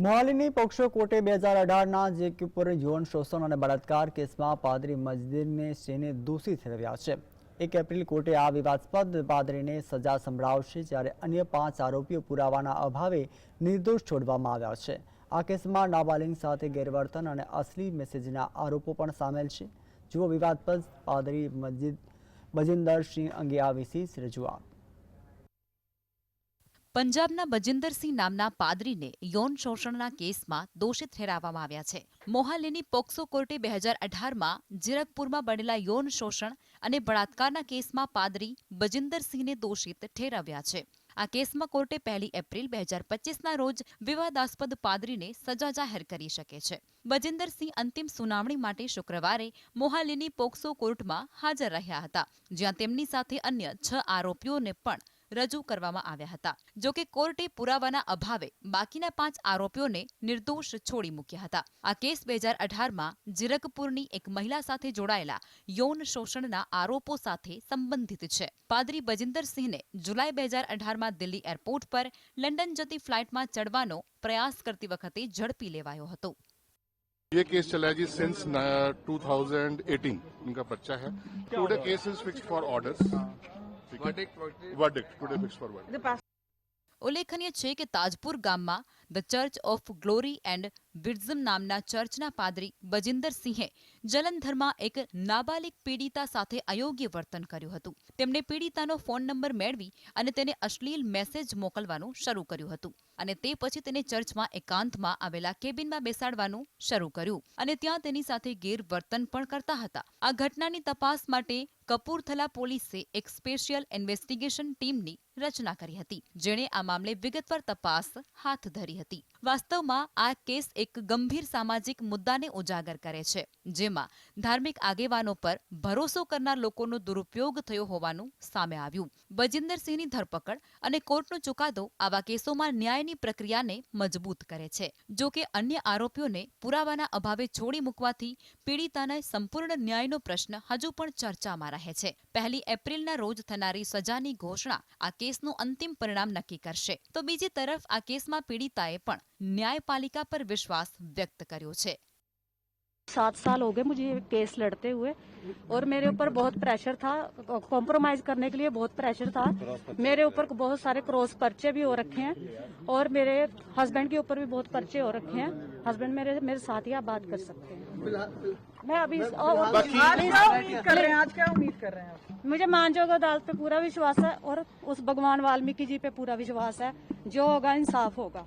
મોહાલીની પક્ષો કોર્ટે બે હજાર અઢારના જે ઉપર યૌન શોષણ અને બળાત્કાર કેસમાં પાદરી મસ્જિદને સેને દોષી ઠેરવ્યા છે. એક એપ્રિલ કોર્ટે આ વિવાદસ્પદ પાદરીને સજા સંભળાવશે જ્યારે અન્ય પાંચ આરોપીઓ પુરાવાના અભાવે નિર્દોષ છોડવામાં આવ્યા છે. આ કેસમાં નાબાલિંગ સાથે ગેરવર્તન અને અસલી મેસેજના આરોપો પણ સામેલ છે. જુઓ વિવાદસ્પદ પાદરી મસ્જિદ બજિંદર સિંહ અંગે આ વિશેષ રજૂઆત. પંજાબના બજિંદરસિંહ નામના પાદરીને યૌન શોષણના કેસમાં દોષિત ઠેરાવવામાં આવ્યા છે. મોહાલીની પોક્સો કોર્ટે બે હજાર અઢારમાં જીરકપુરમાં બનેલા યૌન શોષણ અને બળાત્કારના કેસમાં પાદરી બજિંદરસિંહને દોષિત ઠેરવ્યા છે. આ કેસમાં કોર્ટે પહેલી એપ્રિલ બે હજાર પચીસના રોજ વિવાદાસ્પદ પાદરીને સજા જાહેર કરી શકે છે. બજિંદરસિંહ અંતિમ સુનાવણી માટે શુક્રવારે મોહાલીની પોક્સો કોર્ટમાં હાજર રહ્યા હતા, જ્યાં તેમની સાથે અન્ય છ આરોપીઓને પણ રજૂ કરવામાં આવ્યા હતા જો કે કોર્ટે પુરાવાના અભાવે બાકીના પાંચ આરોપીઓને નિર્દોષ છોડી મૂક્યા હતા આ કેસ બે હજાર અઢારમાં જીરકપુરની એક મહિલા સાથે જોડાયેલા યૌન શોષણના આરોપો સાથે સંબંધિત છે પાદરી બજિંદરસિંહને જુલાઈ બે હજાર અઢારમાં દિલ્હી એરપોર્ટ પર લંડન જતી ફ્લાઇટમાં ચડવાનો પ્રયાસ કરતી વખતે ઝડપી લેવાયો હતો ये केस चला है जी सिंस टू थाउजेंड एटीन इनका पर्चा है today case is fix for orders ઉલ્લેખનીય છે કે તાજપુર ગામમાં the church of glory and બિરઝમ નામના ચર્ચના પાદરી બજિંદરસિંહે જલંધરમાં એક નાબાલિક પીડિતા સાથે અયોગ્ય વર્તન કર્યું હતું. તેમણે પીડિતાનો ફોન નંબર મેળવી અને તેને અશ્લીલ મેસેજ મોકલવાનું શરૂ કર્યું હતું અને તે પછી તેને ચર્ચમાં એકાંતમાં આવેલા કેબિનમાં બેસાડવાનું શરૂ કર્યું અને ત્યાં તેની સાથે ગેરવર્તન પણ કરતા હતા. આ ઘટનાની તપાસ માટે કપૂરથલા પોલીસે એક સ્પેશિયલ ઇન્વેસ્ટિગેશન ટીમની રચના કરી હતી, જેણે આ મામલે વિગતવાર તપાસ હાથ ધરી હતી. વાસ્તવમાં આ કેસ એક ગંભીર સામાજિક મુદ્દાને ઉજાગર કરે છે, જેમાં ધાર્મિક આગેવાનો પર ભરોસો કરનાર લોકોનો દુરુપયોગ થયો હોવાનું સામે આવ્યું. બજિંદરસિંહની ધરપકડ અને કોર્ટનો ચુકાદો આવા કેસોમાં ન્યાયની પ્રક્રિયાને મજબૂત કરે છે. જો કે અન્ય આરોપીઓને પુરાવાના અભાવે છોડી મૂકવાથી પીડિતાને સંપૂર્ણ ન્યાયનો પ્રશ્ન હજુ પણ ચર્ચામાં રહે છે, પહેલી એપ્રિલના રોજ થનારી સજાની ઘોષણા આ કેસનું અંતિમ પરિણામ નક્કી કરશે. તો બીજી તરફ આ કેસમાં પીડિતાએ પણ ન્યાયપાલિકા પર વિશ્વાસ વ્યક્ત કર્યો છે. सात साल हो गए मुझे केस लड़ते हुए। और मेरे ऊपर बहुत प्रेशर था कॉम्प्रोमाइज करने के लिए बहुत प्रेशर था। मेरे ऊपर बहुत सारे क्रॉस पर्चे भी हो रखे हैं और मेरे हस्बैंड के ऊपर भी बहुत पर्चे हो रखे हैं। हस्बैंड मेरे मेरे साथ ही आप बात कर सकते हैं। मैं अभी आज क्या उम्मीद कर रहे हैं? मुझे मानजोग अदालत पे पूरा विश्वास है और उस भगवान वाल्मीकि जी पे पूरा विश्वास है। जो होगा इंसाफ होगा।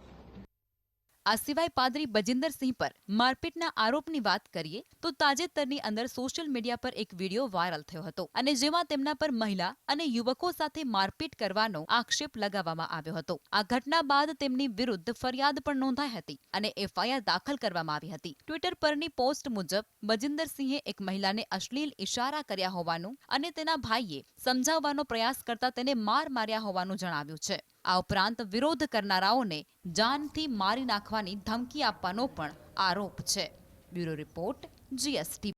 આ સિવાય પાદરી બજિંદરસિંહ પર મારપીટના આરોપની વાત કરીએ, તો તાજેતરની અંદર સોશિયલ મીડિયા પર એક વીડિયો વાયરલ થયો હતો અને જેમાં તેમના પર મહિલા અને યુવકો સાથે મારપીટ કરવાનો આક્ષેપ લગાવવામાં આવ્યો હતો. આ ઘટના બાદ તેમની વિરુદ્ધ ફરિયાદ પણ નોંધાઈ હતી અને એફઆઈઆર દાખલ કરવામાં આવી હતી. ટ્વિટર પરની પોસ્ટ મુજબ, બજિંદરસિંહે એક મહિલાને અશ્લીલ ઇશારા કર્યા હોવાનું અને તેના ભાઈએ સમજાવવાનો પ્રયાસ કરતા તેને માર માર્યા હોવાનું જણાવ્યું છે. આ ઉપરાંત વિરોધ કરનારાઓને જાનથી મારી નાખવાની ધમકી આપવાનો પણ આરોપ છે. Bureau report, GST.